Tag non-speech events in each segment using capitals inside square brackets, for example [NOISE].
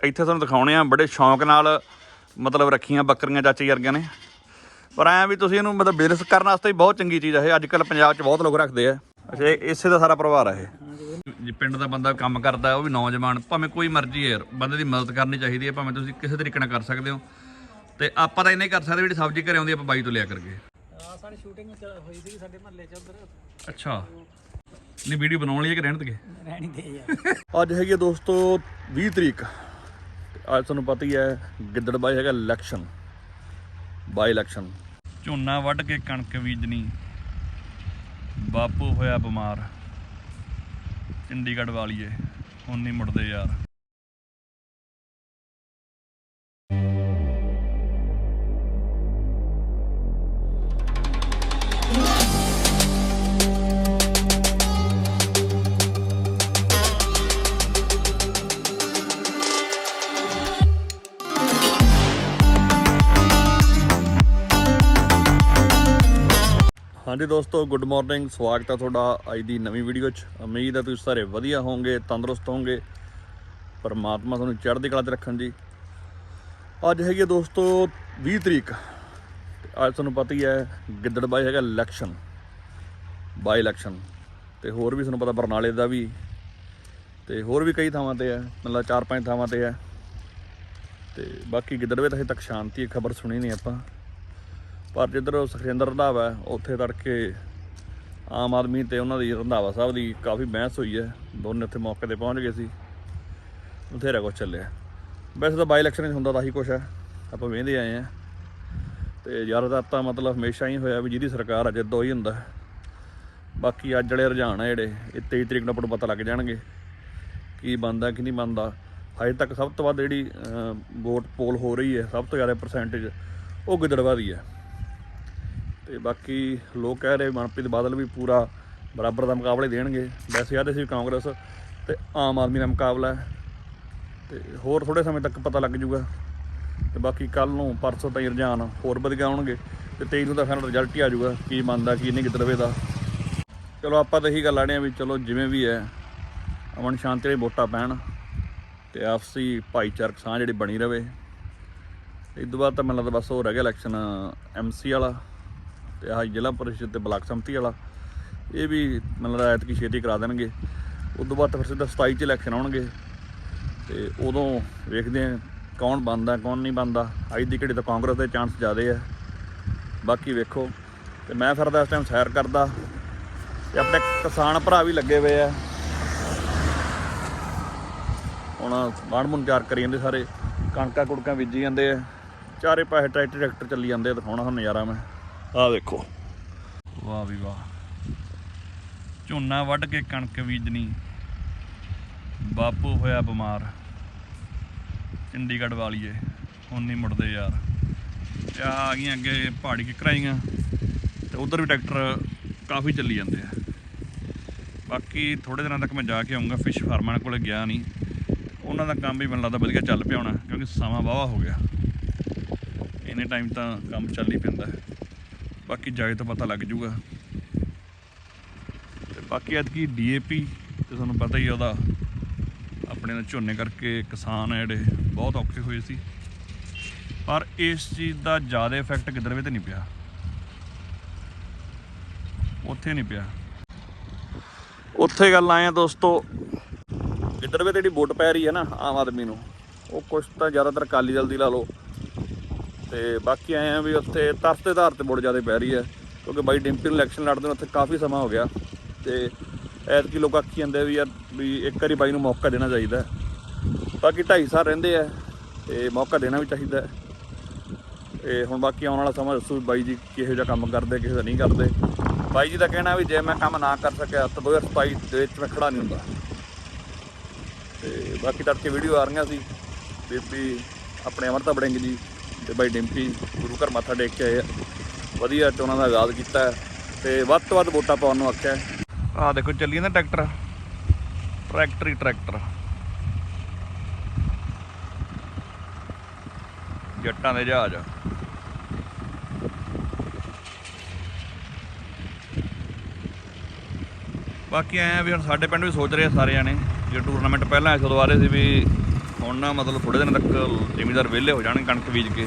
ਇੱਥੇ ਤੁਹਾਨੂੰ ਦਿਖਾਉਣੇ ਆ ਬੜੇ ਸ਼ੌਂਕ ਨਾਲ ਮਤਲਬ ਰੱਖੀਆਂ ਬੱਕਰੀਆਂ ਚਾਚੇ ਵਰਗਿਆਂ ਨੇ। ਪਰ ਐਂ ਵੀ ਤੁਸੀਂ ਇਹਨੂੰ ਮਤਲਬ ਬਿਜ਼ਨਸ ਕਰਨ ਵਾਸਤੇ ਹੀ ਬਹੁਤ ਚੰਗੀ ਚੀਜ਼ ਆ ਇਹ ਅੱਜ ਕੱਲ ਪੰਜਾਬ 'ਚ ਬਹੁਤ ਲੋਕ ਰੱਖਦੇ ਆ। ਅੱਛਾ ਇਸੇ ਦਾ ਸਾਰਾ ਪਰਿਵਾਰ ਆ ਇਹ। ਜੇ ਪਿੰਡ ਦਾ ਬੰਦਾ ਕੰਮ ਕਰਦਾ ਉਹ ਵੀ ਨੌਜਵਾਨ ਭਾਵੇਂ ਕੋਈ ਮਰਜ਼ੀ ਹੈ ਬੰਦੇ ਦੀ ਮਦਦ ਕਰਨੀ ਚਾਹੀਦੀ ਹੈ ਭਾਵੇਂ ਤੁਸੀਂ ਕਿਸੇ ਤਰੀਕੇ ਨਾਲ ਕਰ ਸਕਦੇ ਹੋ। ਤੇ ਆਪਾਂ ਤਾਂ ਇੰਨੇ ਹੀ ਕਰ ਸਕਦੇ ਜਿਹੜੀ ਸਬਜ਼ੀ ਘਰੇ ਆਉਂਦੀ ਆਪਾਂ ਬਾਈ ਤੋਂ ਲਿਆ ਕਰਕੇ ਆ ਸਾਡੀ ਸ਼ੂਟਿੰਗ ਹੋਈ ਸੀ ਸਾਡੇ ਮਹੱਲੇ ਚ ਉਧਰ। ਅੱਛਾ। ਨਹੀਂ ਵੀਡੀਓ ਬਣਾਉਣ ਲਈ ਹੈ ਕਿ ਰਹਿਣ ਦੇਗੇ ਰਹਿਣੀ ਦੇ ਯਾਰ। [LAUGHS] ਅੱਜ ਹੈਗੀ ਹੈ ਦੋਸਤੋ 20 ਤਰੀਕ। ਤੇ ਅੱਜ ਤੁਹਾਨੂੰ ਪਤਾ ਹੀ ਹੈ ਗਿੱਦੜਬਾਈ ਹੈਗਾ ਇਲੈਕਸ਼ਨ ਬਾਈ ਇਲੈਕਸ਼ਨ ਝੋਨਾ ਵੱਢ ਕੇ ਕਣਕ ਬੀਜਣੀ, ਬਾਪੂ ਹੋਇਆ ਬਿਮਾਰ। ਚੰਡੀਗੜ੍ਹ ਵਾਲੀਏ, ਹੁਣ ਨਹੀਂ ਮੁੜਦੇ ਯਾਰ। ਹਾਂਜੀ ਦੋਸਤੋ ਗੁੱਡ ਮਾਰਨਿੰਗ ਸਵਾਗਤ ਹੈ ਤੁਹਾਡਾ ਅੱਜ ਦੀ ਨਵੀਂ ਵੀਡੀਓ 'ਚ। ਉਮੀਦ ਹੈ ਤੁਸੀਂ ਸਾਰੇ ਵਧੀਆ ਹੋਵੋਗੇ, ਤੰਦਰੁਸਤ ਹੋਵੋਗੇ। ਪਰਮਾਤਮਾ ਤੁਹਾਨੂੰ ਚੜ੍ਹਦੀ ਕਲਾ 'ਚ ਰੱਖਣ ਜੀ। ਅੱਜ ਹੈਗੀ ਹੈ ਦੋਸਤੋ 20 ਤਰੀਕ। ਤੇ ਅੱਜ ਤੁਹਾਨੂੰ ਪਤਾ ਹੀ ਹੈ ਗਿੱਦੜਬਾਈ ਹੈਗਾ ਇਲੈਕਸ਼ਨ ਬਾਈ ਇਲੈਕਸ਼ਨ ਤੇ ਹੋਰ ਵੀ ਤੁਹਾਨੂੰ ਪਤਾ ਬਰਨਾਲੇ ਦਾ ਵੀ। ਤੇ ਹੋਰ ਵੀ ਕਈ ਥਾਵਾਂ ਤੇ ਹੈ, ਮਤਲਬ ਚਾਰ ਪੰਜ ਥਾਵਾਂ ਤੇ ਹੈ। ਤੇ ਬਾਕੀ ਗਿੱਦੜਵੇ ਤਾਂ ਹਜੇ ਤੱਕ ਸ਼ਾਂਤੀ ਹੈ ਖਬਰ ਸੁਣੀ ਨਹੀਂ ਆਪਾਂ। ਪਰ ਜਿੱਧਰ ਸੁਖਜਿੰਦਰ ਰੰਧਾਵਾ ਉੱਥੇ ਤੜਕੇ ਆਮ ਆਦਮੀ ਤੇ ਉਹਨਾਂ ਦੀ ਰੰਧਾਵਾ ਸਾਹਿਬ ਦੀ ਕਾਫੀ ਬਹਿਸ ਹੋਈ ਹੈ। ਦੋਨੇ ਉੱਥੇ ਮੌਕੇ ਤੇ ਪਹੁੰਚ ਗਏ ਸੀ। ਬਥੇਰਾ ਕੁਛ ਚੱਲਿਆ। ਵੈਸੇ ਤਾਂ ਬਾਈ ਇਲੈਕਸ਼ਨ ਵਿੱਚ ਹੁੰਦਾ ਤਾਂ ਹੀ ਕੁਛ ਹੈ। ਆਪਾਂ ਵੇਂਦੇ ਆਏ ਆ ਤੇ ਜ਼ਿਆਦਾਤਰ ਤਾਂ ਮਤਲਬ ਹਮੇਸ਼ਾ ਹੀ ਹੋਇਆ ਵੀ ਜਿਹਦੀ ਸਰਕਾਰ ਆ ਜਿੱਦੋਂ ਹੀ ਹੁੰਦਾ। ਬਾਕੀ ਅੱਜ ਵਾਲੇ ਰੁਝਾਨ ਆ ਜਿਹੜੇ, ਇਹ 23 ਤਰੀਕ ਨੂੰ ਆਪਾਂ ਨੂੰ ਪਤਾ ਲੱਗ ਜਾਣਗੇ ਕੀ ਬਣਦਾ, ਕੀ ਨਹੀਂ ਬਣਦਾ। ਹਜੇ ਤੱਕ ਸਭ ਤੋਂ ਵੱਧ ਜਿਹੜੀ ਵੋਟ ਪੋਲ ਹੋ ਰਹੀ ਹੈ, ਸਭ ਤੋਂ ਜ਼ਿਆਦਾ ਪਰਸੈਂਟੇਜ ਉਹ ਗਿੱਦੜਵਾ ਦੀ ਹੈ। ਤੇ ਬਾਕੀ ਲੋਕ ਕਹਿ ਰਹੇ ਮਨਪ੍ਰੀਤ ਬਾਦਲ ਵੀ ਪੂਰਾ ਬਰਾਬਰ ਦਾ ਮੁਕਾਬਲਾ ਹੀ ਦੇਣਗੇ। ਵੈਸੇ ਆਦੇ ਸੀ ਕਾਂਗਰਸ ਤੇ ਆਮ ਆਦਮੀ ਦਾ ਮੁਕਾਬਲਾ ਹੈ। ਤੇ ਹੋਰ ਥੋੜੇ ਸਮੇਂ ਤੱਕ ਪਤਾ ਲੱਗ ਜੂਗਾ। ਤੇ ਬਾਕੀ ਕੱਲ ਨੂੰ ਪਰਸੋਂ ਤਾਈਂ ਰੁਝਾਨ ਹੋਰ ਵਧੀਆ ਆਉਣਗੇ ਤੇ 23 ਨੂੰ ਤਾਂ ਫਿਰ ਰਿਜ਼ਲਟ ਹੀ ਆ ਜਾਊਗਾ ਕੀ ਮੰਨਦਾ ਕੀ ਨਹੀਂ ਗਿੱਦੜਵੇ ਦਾ ਚਲੋ ਆਪਾਂ ਤਾਂ ਇਹੀ ਗੱਲ ਆਣੇ ਆ ਵੀ ਚਲੋ ਜਿਵੇਂ ਵੀ ਹੈ, ਅਮਨ ਸ਼ਾਂਤੀ ਨਾਲ ਵੋਟਾਂ ਪੈਣ ਤੇ ਆਪਸੀ ਭਾਈਚਾਰਕ ਸਾਂਝ ਜਿਹੜੀ ਬਣੀ ਰਵੇ। ਇਸ ਤੋਂ ਬਾਅਦ ਤਾਂ ਮੈਨੂੰ ਲੱਗਦਾ ਬਸ ਹੋ ਰਹਿ ਗਿਆ ਇਲੈਕਸ਼ਨ ਐਮਸੀ ਵਾਲਾ। ਤੇ ਆਹ ਜ਼ਿਲ੍ਹਾ ਪਰਿਸ਼ਦ ਤੇ ਬਲਾਕ ਸੰਮਤੀ ਵਾਲਾ, ਇਹ ਵੀ ਮਤਲਬ ਲੱਗਦਾ ਐਤਕੀ ਛੇਤੀ ਕਰਾ ਦੇਣਗੇ। ਉਸ ਤੋਂ ਬਾਅਦ ਫਿਰ ਸਿੱਧਾ 27 ਚ ਇਲੈਕਸ਼ਨ ਆਉਣਗੇ। ਤੇ ਉਦੋਂ ਵੇਖਦੇ ਆ ਕੌਣ ਬਣਦਾ, ਕੌਣ ਨਹੀਂ ਬਣਦਾ। ਅੱਜ ਦੀ ਘੜੀ ਤਾਂ ਕਾਂਗਰਸ ਦੇ ਚਾਂਸ ਜ਼ਿਆਦੇ ਆ। ਬਾਕੀ ਵੇਖੋ, ਤੇ ਮੈਂ ਫਿਰਦਾ ਇਸ ਟਾਈਮ ਸੈਰ ਕਰਦਾ। ਤੇ ਆਪਣੇ ਕਿਸਾਨ ਭਰਾ ਵੀ ਲੱਗੇ ਹੋਏ ਆ। ਹੁਣ ਬਾਣ ਮੁੰਨ ਤਿਆਰ ਕਰੀ ਜਾਂਦੇ ਸਾਰੇ। ਕਣਕਾਂ ਕੁੜਕਾਂ ਬੀਜੀ ਜਾਂਦੇ ਆ। ਚਾਰੇ ਪਾਸੇ ਟਰੈਕਟਰ ਟਰੈਕਟਰ ਚੱਲੀ ਜਾਂਦੇ ਦਿਖਾਉਣਾ ਹੁਣ ਨਜ਼ਾਰਾ ਮੈਂ। ਆਹ ਵੇਖੋ ਵਾਹ ਵੀ ਵਾਹ। ਝੋਨਾ ਵੱਢ ਕੇ ਕਣਕ ਬੀਜਣੀ। ਬਾਪੂ ਹੋਇਆ ਬਿਮਾਰ। ਚੰਡੀਗੜ੍ਹ ਵਾਲੀਏ। ਹੁਣ ਨਹੀਂ ਮੁੜਦੇ ਯਾਰ। ਤੇ ਆਹ ਆ ਗਈਆਂ ਅੱਗੇ ਪਹਾੜੀ ਕਿਕਰਾਈਆਂ ਤੇ ਉਧਰ ਵੀ ਟਰੈਕਟਰ ਕਾਫੀ ਚੱਲੀ ਜਾਂਦੇ ਆ। ਬਾਕੀ ਥੋੜੇ ਦਿਨਾਂ ਤੱਕ ਮੈਂ ਜਾ ਕੇ ਆਉਂਗਾ ਫਿਸ਼ ਫਾਰਮਾਂ ਕੋਲੇ ਗਿਆ ਨਹੀਂ। ਉਹਨਾਂ ਦਾ ਕੰਮ ਵੀ ਮੈਨੂੰ ਲੱਗਦਾ ਵਧੀਆ ਚੱਲ ਪਿਆ ਹੋਣਾ, ਕਿਉਂਕਿ ਸਮਾਂ ਵਾਵਾ ਹੋ ਗਿਆ। ਇੰਨੇ ਟਾਈਮ ਤਾਂ ਕੰਮ ਚੱਲ ਹੀ ਪੈਂਦਾ। ਬਾਕੀ ਜਾਏ ਤਾਂ ਪਤਾ ਲੱਗ ਜੂਗਾ। ਤੇ ਬਾਕੀ ਐਤਕੀ ਡੀਏਪੀ, ਤੇ ਤੁਹਾਨੂੰ ਪਤਾ ਹੀ ਉਹਦਾ, ਆਪਣੇ ਨਾਲ ਝੋਨੇ ਕਰਕੇ ਕਿਸਾਨ ਆ ਜਿਹੜੇ, ਬਹੁਤ ਔਖੇ ਹੋਏ ਸੀ। ਪਰ ਇਸ ਚੀਜ਼ ਦਾ ਜ਼ਿਆਦਾ ਇਫੈਕਟ ਕਿਧਰ ਤੇ ਨਹੀਂ ਪਿਆ। ਉੱਥੇ ਨਹੀਂ ਪਿਆ। ਉੱਥੇ ਗੱਲ ਆਏ ਆ ਦੋਸਤੋ, ਜਿੱਧਰ ਵੀ ਜਿਹੜੀ ਵੋਟ ਪੈ ਰਹੀ ਹੈ ਨਾ ਆਮ ਆਦਮੀ ਨੂੰ, ਉਹ ਕੁਛ ਤਾਂ ਜ਼ਿਆਦਾਤਰ ਅਕਾਲੀ ਦਲ ਦੀ ਲਾ ਲਓ। ਤੇ ਬਾਕੀ ਆਏ ਆ ਵੀ ਉੱਥੇ ਤਰਸ ਦੇ ਆਧਾਰ ਤੇ ਵੋਟ ਜ਼ਿਆਦਾ ਪੈ ਰਹੀ ਹੈ, ਕਿਉਂਕਿ ਬਾਈ ਡਿੰਪੀ ਨੂੰ ਇਲੈਕਸ਼ਨ ਲੜਦੇ ਨੂੰ ਉੱਥੇ ਕਾਫੀ ਸਮਾਂ ਹੋ ਗਿਆ ਤੇ ਐਤਕੀ ਲੋਕ ਆਖੀ ਜਾਂਦੇ ਵੀ ਯਾਰ ਵੀ ਇੱਕ ਵਾਰੀ ਬਾਈ ਨੂੰ ਮੌਕਾ ਦੇਣਾ ਚਾਹੀਦਾ ਬਾਕੀ 2.5 ਸਾਲ ਰਹਿੰਦੇ ਆ ਤੇ ਮੌਕਾ ਦੇਣਾ ਵੀ ਚਾਹੀਦਾ ਹੈ। ਹੁਣ ਬਾਕੀ ਆਉਣ ਵਾਲਾ ਸਮਾਂ ਦੱਸੋ ਵੀ ਬਾਈ ਜੀ ਕਿਹੋ ਜਿਹਾ ਕੰਮ ਕਰਦੇ ਕਿਸੇ ਦਾ ਨਹੀਂ ਕਰਦੇ। ਬਾਈ ਜੀ ਦਾ ਕਹਿਣਾ ਵੀ ਜੇ ਮੈਂ ਕੰਮ ਨਾ ਕਰ ਸਕਿਆ ਤਾਂ 2027 ਦੇ ਵਿੱਚ ਮੈਂ ਖੜਾ ਨਹੀਂ ਹੁੰਦਾ। ਤੇ ਬਾਕੀ ਤੜਕੇ ਵੀਡੀਓ ਆ ਰਹੀਆਂ ਸੀ, ਬੀਬੀ ਆਪਣੇ ਅਮਰਤਾ ਬੜਿੰਗ ਜੀ। ਤੇ ਬਾਈ ਡਿੰਪੀ ਗੁਰੂ ਘਰ ਮੱਥਾ ਟੇਕ ਕੇ ਆਏ ਆ। ਵਧੀਆ ਚੋਣਾਂ ਦਾ ਆਗਾਜ਼ ਕੀਤਾ ਤੇ ਵੱਧ ਤੋਂ ਵੱਧ ਵੋਟਾਂ ਪਾਉਣ ਨੂੰ ਆਖਿਆ ਆਹ ਦੇਖੋ ਚੱਲੀ ਜਾਂਦਾ ਟਰੈਕਟਰ। ਟਰੈਕਟਰ ਹੀ ਟਰੈਕਟਰ। ਜੱਟਾਂ ਦੇ ਜਹਾਜ਼। ਬਾਕੀ ਐਂ ਵੀ ਹੁਣ ਸਾਡੇ ਪਿੰਡ ਵੀ ਸੋਚ ਰਹੇ ਸਾਰੇ ਜਾਣੇ। ਜੇ ਟੂਰਨਾਮੈਂਟ ਪਹਿਲਾਂ ਇਸ ਤੋਂ ਰਹੇ ਸੀ ਵੀ ਹੁਣ ਨਾ ਮਤਲਬ ਥੋੜੇ ਦਿਨ ਤੱਕ ਜ਼ਿਮੀਦਾਰ ਵਿਹਲੇ ਹੋ ਜਾਣਗੇ ਕਣਕ ਬੀਜ ਕੇ।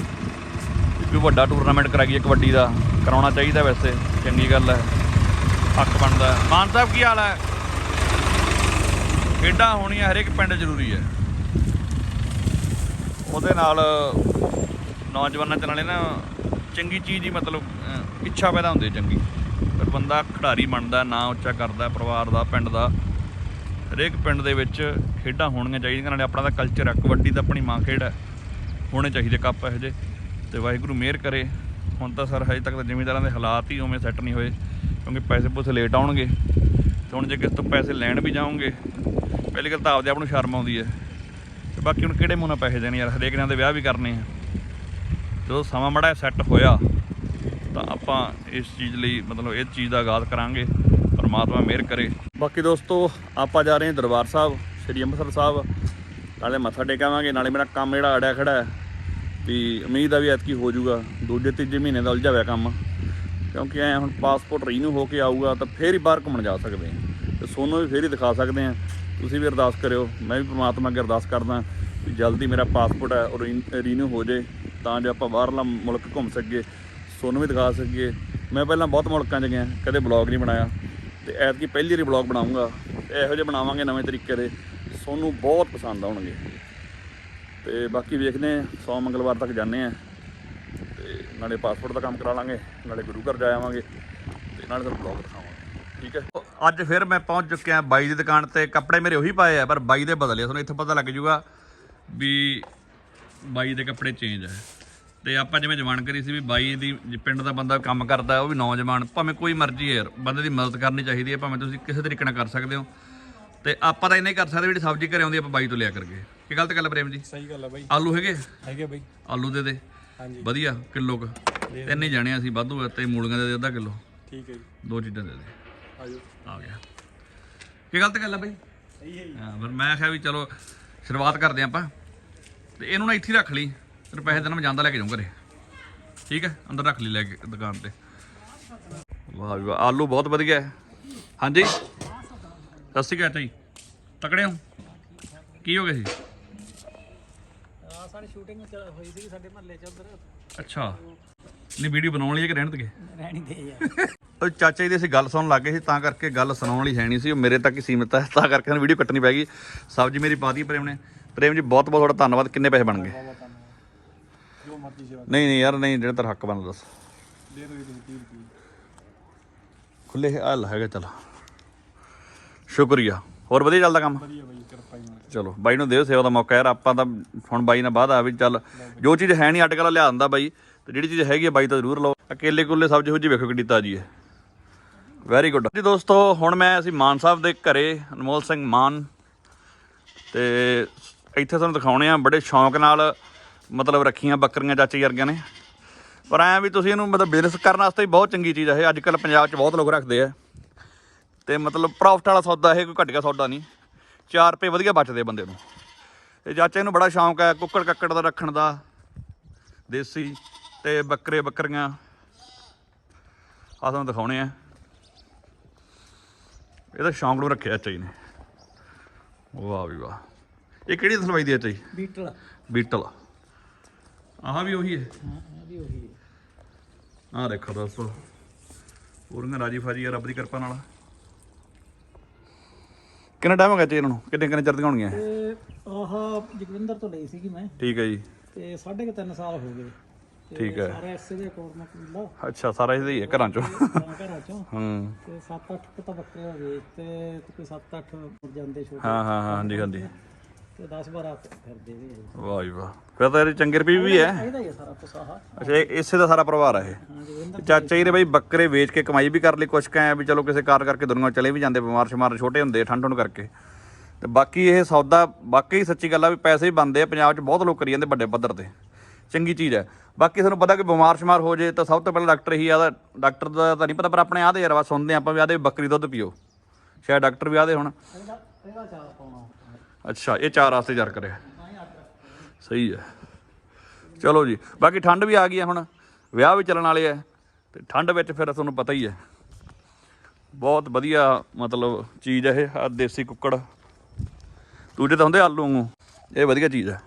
ਵੀ ਵੱਡਾ ਟੂਰਨਾਮੈਂਟ ਕਰਾਈਏ ਕਬੱਡੀ ਦਾ। ਕਰਾਉਣਾ ਚਾਹੀਦਾ ਵੈਸੇ, ਚੰਗੀ ਗੱਲ ਹੈ। ਹੱਕ ਬਣਦਾ। ਮਾਨ ਸਾਹਿਬ, ਕੀ ਹਾਲ ਹੈ? ਖੇਡਾਂ ਹੋਣੀਆਂ ਹਰੇਕ ਪਿੰਡ ਜ਼ਰੂਰੀ ਹੈ। ਉਹਦੇ ਨਾਲ ਨੌਜਵਾਨਾਂ ਚ ਨਾਲੇ ਨਾ ਚੰਗੀ ਚੀਜ਼ ਹੀ ਮਤਲਬ ਇੱਛਾ ਪੈਦਾ ਹੁੰਦੀ ਹੈ ਚੰਗੀ। ਫਿਰ ਬੰਦਾ ਖਿਡਾਰੀ ਬਣਦਾ, ਨਾਂ ਉੱਚਾ ਕਰਦਾ, ਪਰਿਵਾਰ ਦਾ, ਪਿੰਡ ਦਾ। ਹਰੇਕ ਪਿੰਡ ਦੇ ਵਿੱਚ ਖੇਡਾਂ ਹੋਣੀਆਂ ਚਾਹੀਦੀਆਂ ਨਾਲੇ ਆਪਣਾ ਤਾਂ ਕਲਚਰ ਆ, ਕਬੱਡੀ ਤਾਂ ਆਪਣੀ ਮਾਂ ਖੇਡ ਹੈ ਹੋਣੇ ਚਾਹੀਦੇ ਕੱਪ ਇਹੋ ਜਿਹੇ। ਤੇ ਵਾਹਿਗੁਰੂ ਮਿਹਰ ਕਰੇ। ਹੁਣ ਤਾਂ ਸਰ ਹਜੇ ਤੱਕ ਤਾਂ ਜ਼ਿਮੀਂਦਾਰਾਂ ਦੇ ਹਾਲਾਤ ਹੀ ਉਵੇਂ ਸੈੱਟ ਨਹੀਂ ਹੋਏ, ਕਿਉਂਕਿ ਪੈਸੇ ਪੂਸੇ ਲੇਟ ਆਉਣਗੇ। ਤੇ ਹੁਣ ਜੇ ਕਿਸ ਤੋਂ ਪੈਸੇ ਲੈਣ ਵੀ ਜਾਓਗੇ, ਪਹਿਲੀ ਗੱਲ ਤਾਂ ਆਪਦੇ ਆਪ ਨੂੰ ਸ਼ਰਮ ਆਉਂਦੀ ਹੈ। ਤੇ ਬਾਕੀ ਹੁਣ ਕਿਹੜੇ ਮੂੰਹ ਨਾਲ ਪੈਸੇ ਦੇਣੇ ਯਾਰ? ਹਰੇਕ ਨੇ ਦੇ ਵਿਆਹ ਵੀ ਕਰਨੇ ਆ। ਜਦੋਂ ਸਮਾਂ ਮੜਾ ਸੈੱਟ ਹੋਇਆ, ਤਾਂ ਆਪਾਂ ਇਸ ਚੀਜ਼ ਲਈ ਮਤਲਬ ਇਹ ਚੀਜ਼ ਦਾ ਆਗਾਜ਼ ਕਰਾਂਗੇ। ਪਰਮਾਤਮਾ ਮਿਹਰ ਕਰੇ। ਬਾਕੀ ਦੋਸਤੋ, ਆਪਾਂ ਜਾ ਰਹੇ ਹਾਂ ਦਰਬਾਰ ਸਾਹਿਬ, ਸ੍ਰੀ ਅੰਮ੍ਰਿਤਸਰ ਸਾਹਿਬ। ਨਾਲੇ ਮੱਥਾ ਟੇਕਾਵਾਂਗੇ, ਨਾਲੇ ਮੇਰਾ ਕੰਮ ਜਿਹੜਾ ਅੜਿਆ ਖੜਾ ਹੈ, ਵੀ ਉਮੀਦ ਆ ਵੀ ਐਤਕੀ ਹੋ ਜਾਊਗਾ। ਦੂਜੇ, ਤੀਜੇ ਮਹੀਨੇ ਦਾ ਉਲਝਿਆ ਹੋਇਆ ਕੰਮ। ਕਿਉਂਕਿ ਐ ਹੁਣ ਪਾਸਪੋਰਟ ਰੀਨਿਊ ਹੋ ਕੇ ਆਊਗਾ, ਤਾਂ ਫੇਰ ਹੀ ਬਾਹਰ ਘੁੰਮਣ ਜਾ ਸਕਦੇ ਹਾਂ। ਤੇ ਸੋਨੂੰ ਵੀ ਫੇਰ ਹੀ ਦਿਖਾ ਸਕਦੇ ਹਾਂ। ਤੁਸੀਂ ਵੀ ਅਰਦਾਸ ਕਰਿਓ, ਮੈਂ ਵੀ ਪ੍ਰਮਾਤਮਾ ਅੱਗੇ ਅਰਦਾਸ ਕਰਦਾ ਵੀ ਜਲਦੀ ਮੇਰਾ ਪਾਸਪੋਰਟ ਹੈ, ਉਹ ਰੀਨਿਊ ਹੋ ਜੇ ਤਾਂ ਜੋ ਆਪਾਂ ਬਾਹਰਲਾ ਮੁਲਕ ਘੁੰਮ ਸਕੀਏ। ਸੋਨੂੰ ਵੀ ਦਿਖਾ ਸਕੀਏ। ਮੈਂ ਪਹਿਲਾਂ ਬਹੁਤ ਮੁਲਕਾਂ 'ਚ ਗਿਆ, ਕਦੇ ਬਲੌਗ ਨਹੀਂ ਬਣਾਇਆ। ਤੇ ਐਤਕੀ ਪਹਿਲੀ ਵਾਰੀ ਬਲੌਗ ਬਣਾਉਂਗਾ। ਤੇ ਇਹੋ ਜਿਹੇ ਬਣਾਵਾਂਗੇ ਨਵੇਂ ਤਰੀਕੇ ਦੇ। ਸੋਨੂੰ ਬਹੁਤ ਪਸੰਦ ਆਉਣਗੇ। ਤੇ ਬਾਕੀ ਵੇਖਦੇ ਹਾਂ, ਸੌ ਮੰਗਲਵਾਰ ਤੱਕ ਜਾਂਦੇ ਆ ਤੇ ਨਾਲੇ ਪਾਸਪੋਰਟ ਦਾ ਕੰਮ ਕਰਾ ਲਾਂਗੇ, ਨਾਲੇ ਗੁਰੂ ਘਰ ਜਾ ਆਵਾਂਗੇ। ਤੇ ਨਾਲੇ ਤੁਹਾਨੂੰ ਬਲੌਗ ਦਿਖਾਵਾਂਗੇ। ਠੀਕ ਹੈ? ਅੱਜ ਫਿਰ ਮੈਂ ਪਹੁੰਚ ਚੁੱਕਿਆ ਬਾਈ ਦੀ ਦੁਕਾਨ ਤੇ। ਕੱਪੜੇ ਮੇਰੇ ਉਹੀ ਪਾਏ ਆ, ਪਰ ਬਾਈ ਦੇ ਬਦਲੇ ਤੁਹਾਨੂੰ ਇੱਥੇ ਪਤਾ ਲੱਗ ਜੂਗਾ ਵੀ ਬਾਈ ਦੇ ਕੱਪੜੇ ਚੇਂਜ ਆ। ਤੇ ਆਪਾਂ ਜਿਵੇਂ ਜਵਾਨ ਕਰੀ ਸੀ ਵੀ ਬਾਈ ਦੀ ਪਿੰਡ ਦਾ ਬੰਦਾ ਕੰਮ ਕਰਦਾ ਉਹ ਵੀ ਨੌਜਵਾਨ ਭਾਵੇਂ ਕੋਈ ਮਰਜ਼ੀ ਹੈ ਯਾਰ ਬੰਦੇ ਦੀ ਮਦਦ ਕਰਨੀ ਚਾਹੀਦੀ ਹੈ ਭਾਵੇਂ ਤੁਸੀਂ ਕਿਸੇ ਤਰੀਕੇ ਨਾਲ ਕਰ ਸਕਦੇ ਹੋ। ਤੇ ਆਪਾਂ ਤਾਂ ਹੀ ਕਰ ਸਕਦੇ ਜਿਹੜੀ ਸਬਜ਼ੀ ਘਰੇ ਆਉਂਦੀ ਆਪਾਂ ਬਾਈ ਤੋਂ ਲਿਆ ਕਰਕੇ। ਕੀ ਗਲਤ ਗੱਲ ਹੈ ਪ੍ਰੇਮ ਜੀ? ਸਹੀ ਗੱਲ ਹੈ ਬਾਈ। ਆਲੂ ਹੈਗੇ? ਹੈਗੇ ਬਾਈ। ਆਲੂ ਦੇ ਦੇ। ਹਾਂਜੀ। ਵਧੀਆ ਕਿਲੋ ਕ। ਤਿੰਨ ਹੀ ਜਾਣੇ ਅਸੀਂ ਵਾਧੂ ਤੇ ਮੂਲੀਆਂ ਦੇ ਦੇ ਅੱਧਾ ਕਿਲੋ। ਠੀਕ ਹੈ ਜੀ। ਦੋ ਚੀਜ਼ਾਂ ਦੇ ਦੇ। ਆਜੋ ਆ ਗਿਆ। ਕੀ ਗਲਤ ਗੱਲ ਆ ਬਈ? ਸਹੀ ਹੈ ਜੀ। ਹਾਂ ਪਰ ਮੈਂ ਕਿਹਾ ਵੀ ਚਲੋ ਸ਼ੁਰੂਆਤ ਕਰਦੇ ਹਾਂ ਆਪਾਂ। ਤੇ ਇਹਨੂੰ ਨਾ ਇੱਥੇ ਹੀ ਰੱਖ ਲਈ। ਫਿਰ ਪੈਸੇ ਦੇਣ ਮੈਂ ਜਾਂਦਾ ਲੈ ਕੇ ਜਾਊਂ ਘਰੇ। ਠੀਕ ਹੈ? ਅੰਦਰ ਰੱਖ ਲਈ ਲੈ ਕੇ ਦੁਕਾਨ ਤੇ। ਵਾਹ ਵੀ ਵਾਹ ਆਲੂ ਬਹੁਤ ਵਧੀਆ ਹੈ। ਹਾਂਜੀ? ਸਤਿ ਸ਼੍ਰੀ ਅਕਾਲ ਜੀ। ਤਕੜੇ ਹੋ? ਕੀ ਹੋ ਗਿਆ ਸੀ? ਆ ਸਾਡੀ ਸ਼ੂਟਿੰਗ ਹੋਈ ਸੀ ਸਾਡੇ ਮਹੱਲੇ ਚ ਉਧਰ। ਅੱਛਾ। ਨਹੀਂ ਵੀਡੀਓ ਬਣਾਉਣ ਲਈ ਕਿ ਰਹਿਣ ਦੇ ਰਹਿਣੀ ਦੇ ਯਾਰ। ਉਹ ਚਾਚਾ ਜੀ ਦੀ ਅਸੀਂ ਗੱਲ ਸੁਣਨ ਲੱਗੇ ਸੀ ਤਾਂ ਕਰਕੇ ਗੱਲ ਸੁਣਾਉਣ ਲਈ ਹੈ ਨਹੀਂ ਸੀ। ਉਹ ਮੇਰੇ ਤੱਕ ਹੀ ਸੀਮਿਤ ਹੈ ਤਾਂ ਕਰਕੇ ਵੀਡੀਓ ਕੱਟਣੀ ਪੈ ਗਈ। ਸਬਜ਼ੀ ਮੇਰੀ ਪਾਤੀ ਪ੍ਰੇਮ ਨੇ। ਪ੍ਰੇਮ ਜੀ ਬਹੁਤ ਬਹੁਤ ਤੁਹਾਡਾ ਧੰਨਵਾਦ। ਕਿੰਨੇ ਪੈਸੇ ਬਣ ਗਏ? ਮਰਜ਼ੀ ਸੇਵਾ ਨਹੀਂ ਨਹੀਂ ਯਾਰ ਨਹੀਂ ਜਿਹੜਾ ਤੇਰਾ ਹੱਕ ਬਣਦਾ ਦੱਸ। ਦੇ ਦੋ ਤੁਸੀਂ 30 ਰੁਪਏ। ਖੁੱਲੇ ਹੱਲ ਹੈਗਾ ਚਲ। ਸ਼ੁਕਰੀਆ। ਹੋਰ ਵਧੀਆ ਚੱਲਦਾ ਕੰਮ? ਵਧੀਆ ਬਾਈ ਕਿਰਪਾ ਜੀ ਮਾਲਕ ਚਲੋ ਬਾਈ ਨੂੰ ਦਿਓ ਸੇਵਾ ਦਾ ਮੌਕਾ ਯਾਰ ਆਪਾਂ ਤਾਂ ਹੁਣ ਬਾਈ ਨਾਲ ਬਾਅਦ ਆ ਵੀ ਚੱਲ ਜੋ ਚੀਜ਼ ਹੈ ਨਹੀਂ ਅੱਡ ਕੱਲ ਲਿਆ ਦਿੰਦਾ ਬਾਈ। ਤੇ ਜਿਹੜੀ ਚੀਜ਼ ਹੈਗੀ ਆ ਬਾਈ ਤੋਂ ਜ਼ਰੂਰ ਲਓ। ਅਕੇਲੇ ਕੁੱਲੇ ਸਬਜ਼ੀ ਹੁਜੀ ਵੇਖੋ ਕਿੱਡੀ ਤਾਜੀ ਹੈ। ਵੈਰੀ ਗੁੱਡ ਜੀ ਦੋਸਤੋ ਹੁਣ ਮੈਂ ਅਸੀਂ ਮਾਨ ਸਾਹਿਬ ਦੇ ਘਰੇ ਅਨਮੋਲ ਸਿੰਘ ਮਾਨ ਤੇ ਇੱਥੇ ਤੁਹਾਨੂੰ ਦਿਖਾਉਣੇ ਆ ਬੜੇ ਸ਼ੌਂਕ ਨਾਲ ਮਤਲਬ ਰੱਖੀਆਂ ਬੱਕਰੀਆਂ ਚਾਚੇ ਵਰਗਿਆਂ ਨੇ। ਪਰ ਐਂ ਵੀ ਤੁਸੀਂ ਇਹਨੂੰ ਮਤਲਬ ਬਿਜ਼ਨਸ ਕਰਨ ਵਾਸਤੇ ਹੀ ਬਹੁਤ ਚੰਗੀ ਚੀਜ਼ ਆ ਇਹ। ਅੱਜ ਕੱਲ ਪੰਜਾਬ 'ਚ ਬਹੁਤ ਲੋਕ ਰੱਖਦੇ ਆ। ਤੇ ਮਤਲਬ ਪ੍ਰੋਫਿਟ ਵਾਲਾ ਸੌਦਾ ਇਹ ਕੋਈ ਘੱਟ ਗਿਆ ਸੌਦਾ ਨਹੀਂ। 4 ਰੁਪਏ ਵਧੀਆ ਬਚਦੇ ਬੰਦੇ ਨੂੰ। ਤੇ ਚਾਚੇ ਨੂੰ ਬੜਾ ਸ਼ੌਂਕ ਹੈ ਕੁੱਕੜ ਕੱਕੜ ਦਾ ਰੱਖਣ ਦਾ ਦੇਸੀ ਤੇ ਬੱਕਰੇ ਬੱਕਰੀਆਂ। ਆ ਤੁਹਾਨੂੰ ਦਿਖਾਉਣੇ ਆ। ਇਹਦਾ ਸ਼ੌਂਕ ਨੂੰ ਰੱਖਿਆ ਜੀ ਨੇ। ਵਾਹ ਵੀ ਵਾਹ। ਇਹ ਕਿਹੜੀ ਸਲਵਾਈ ਦੀ ਹੈ ਜੀ ਬੀਟਲ। ਬੀਟਲ। ਆਹ ਵੀ ਉਹੀ ਹੈ। ਹਾਂ ਵੀ ਉਹੀ ਹੈ। ਆਹ ਦੇਖੋ ਦੋਸਤੋ ਪੂਰੀਆਂ ਰਾਜੀ ਫਾਜੀ ਆ ਰੱਬ ਦੀ ਕਿਰਪਾ ਨਾਲ। ਕਿੰਨਾ ਟਾਈਮ ਹੋ ਗਿਆ ਜੀ ਇਹਨਾਂ ਨੂੰ? ਕਿੰਨੇ ਕਿੰਨੇ ਚਿਰ ਦੀਆਂ ਹੋਣਗੀਆਂ ਇਹ? ਤੇ ਆਹ ਜਗਵਿੰਦਰ ਤੋਂ ਲਈ ਸੀਗੀ ਮੈਂ। ਠੀਕ ਹੈ ਜੀ। ਤੇ ਸਾਢੇ ਕੁ ਸਾਲ ਹੋ ਗਏ। ਤੇ ਠੀਕ ਹੈ। ਸਾਰਾ ਐਸੇ ਦੇ ਮੈਂ ਕਿਲਾ ਅੱਛਾ ਸਾਰਾ ਇਹਦਾ ਹੀ ਹੈ ਘਰਾਂ ਚੋਂ। ਘਰਾਂ ਚੋਂ। ਹੂੰ। ਤੇ 7-8 ਤਾਂ ਬੱਕਰੇ ਹੋ ਗਏ। ਤੇ ਕੋਈ 7-8 ਮੁਰ ਜਾਂਦੇ ਛੋਟੇ। ਹਾਂ ਹਾਂ ਹਾਂ ਹਾਂਜੀ ਹਾਂਜੀ। ਤੇ 10-12 ਫਿਰਦੇ ਵੀ ਹੈ। ਵਾਹ ਜੀ ਵਾਹ। ਫਿਰ ਤਾਂ ਇਹਦੇ ਚੰਗੇ ਰੁਪਏ ਵੀ ਹੈ ਇਹਦਾ ਹੀ ਹੈ ਸਾਰਾ ਕੁਛ ਆਹ ਅੱਛਾ ਇਹ ਇਸੇ ਦਾ ਸਾਰਾ ਪਰਿਵਾਰ ਹੈ ਇਹ? ਹਾਂ ਚਾਚਾ ਜੀ ਨੇ ਬਈ ਬੱਕਰੇ ਵੇਚ ਕੇ ਕਮਾਈ ਵੀ ਕਰ ਲਈ ਕੁਛ ਕਹੇ ਵੀ ਚਲੋ ਕਿਸੇ ਕਾਰ ਕਰਕੇ ਦੁਨੀਆ ਚਲੇ ਵੀ ਜਾਂਦੇ ਬਿਮਾਰ ਸ਼ਮਾਰ ਛੋਟੇ ਹੁੰਦੇ ਠੰਡ ਠੰਡ ਕਰਕੇ। ਤੇ ਬਾਕੀ ਇਹ ਸੌਦਾ ਵਾਕਈ ਸੱਚੀ ਗੱਲ ਆ ਵੀ ਪੈਸੇ ਵੀ ਬੰਦੇ ਆ ਪੰਜਾਬ 'ਚ ਬਹੁਤ ਲੋਕ ਕਰੀ ਜਾਂਦੇ ਵੱਡੇ ਪੱਧਰ ਤੇ। ਚੰਗੀ ਚੀਜ਼ ਹੈ ਬਾਕੀ ਤੁਹਾਨੂੰ ਪਤਾ ਕਿ ਬਿਮਾਰ ਸ਼ਮਾਰ ਹੋ ਜੇ ਤਾਂ ਸਭ ਤੋਂ ਪਹਿਲਾਂ ਡਾਕਟਰ ਹੀ ਆਦਾ ਡਾਕਟਰ ਦਾ ਤਾਂ ਨਹੀਂ ਪਤਾ ਪਰ ਆਪਣੇ ਆਦੇ ਯਾਰ ਵਾ ਸੁਣਦੇ ਆਪਾਂ ਵੀ ਆਦੇ ਬੱਕਰੀ ਦੁੱਧ ਪੀਓ। ਸ਼ਾਇਦ ਡਾਕਟਰ ਵੀ ਆਦੇ ਹੁਣ। ਇਹਦਾ ਇਹਦਾ ਚਾਰ ਪਾਉਣਾ। ਅੱਛਾ, ਇਹ ਚਾਰ ਵਾਸਤੇ ਜਰ ਕਰਿਆ ਸਹੀ ਹੈ। ਚਲੋ ਜੀ, ਬਾਕੀ ਠੰਡ ਵੀ ਆ ਗਈ ਹੈ ਹੁਣ। ਵਿਆਹ ਵੀ ਚੱਲਣ ਵਾਲੇ ਆ ਤੇ ਠੰਡ ਵਿੱਚ ਫਿਰ ਤੁਹਾਨੂੰ ਪਤਾ ਹੀ ਹੈ। ਬਹੁਤ ਵਧੀਆ ਮਤਲਬ ਚੀਜ਼ ਹੈ ਇਹ, ਆਹ ਦੇਸੀ ਕੁੱਕੜ। ਦੂਜੇ ਤਾਂ ਹੁੰਦੇ ਆਲੂ ਵਾਂਗੂ। ਇਹ ਵਧੀਆ ਚੀਜ਼ ਹੈ।